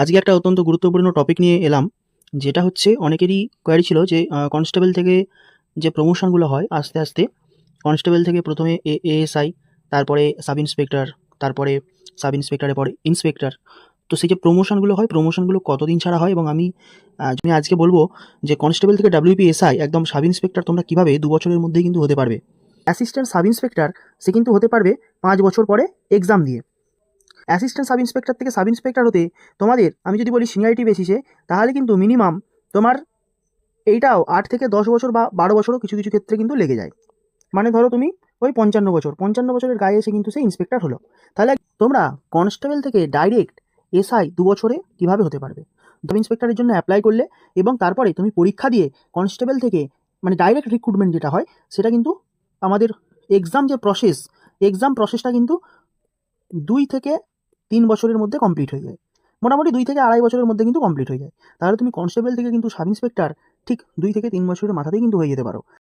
আজকে একটা অত্যন্ত গুরুত্বপূর্ণ টপিক নিয়ে এলাম, যেটা হচ্ছে অনেকেরই কোয়ারি ছিল যে কনস্টেবল থেকে যে প্রমোশনগুলো হয় আস্তে আস্তে কনস্টেবল থেকে প্রথমে এ এএসআই তারপরে সাব ইন্সপেক্টর তারপরে সাব ইন্সপেক্টরের পরে ইন্সপেক্টর তো সেই যে প্রমোশনগুলো হয় প্রমোশনগুলো কতদিন ছাড়া হয় এবং আমি আমি আজকে বলব যে কনস্টেবল থেকে ডাব্লিউপি এসআই একদম সাব ইন্সপেক্টর তোমরা কীভাবে দু বছরের মধ্যেই কিন্তু হতে পারবে? অ্যাসিস্ট্যান্ট সাব ইন্সপেক্টর সে কিন্তু হতে পারবে পাঁচ বছর পরে এক্সাম দিয়ে। অ্যাসিস্ট্যান্ট সাব ইন্সপেক্টর থেকে সাব ইন্সপেক্টর হতে তোমাদের, আমি যদি বলি সিনিয়রিটি বেসিসে তাহলে কিন্তু মিনিমাম তোমার এইটাও আট থেকে দশ বছর বা বারো বছরও কিছু কিছু ক্ষেত্রে কিন্তু লেগে যায়। মানে ধরো তুমি ওই পঞ্চান্ন বছর, পঞ্চান্ন বছরের গায়ে এসে কিন্তু সে ইন্সপেক্টর হলো। তাহলে তোমরা কনস্টেবল থেকে ডাইরেক্ট এসআই দু বছরে কীভাবে হতে পারবে? সাব ইন্সপেক্টরের জন্য অ্যাপ্লাই করলে এবং তারপরে তুমি পরীক্ষা দিয়ে কনস্টেবল থেকে মানে ডাইরেক্ট রিক্রুটমেন্ট যেটা হয়, সেটা কিন্তু আমাদের এক্সাম যে প্রসেস এক্সাম প্রসেসটা কিন্তু দুই থেকে তিন বছরের মধ্যে কমপ্লিট হয়ে যায়। মোটামুটি দুই থেকে আড়াই বছরের মধ্যে কিন্তু কমপ্লিট হয়ে যায়। তাহলে তুমি কনস্টেবল থেকে কিন্তু সাব ইন্সপেক্টর ঠিক দুই থেকে তিন বছরের মাথাতেই কিন্তু হয়ে যেতে পারো।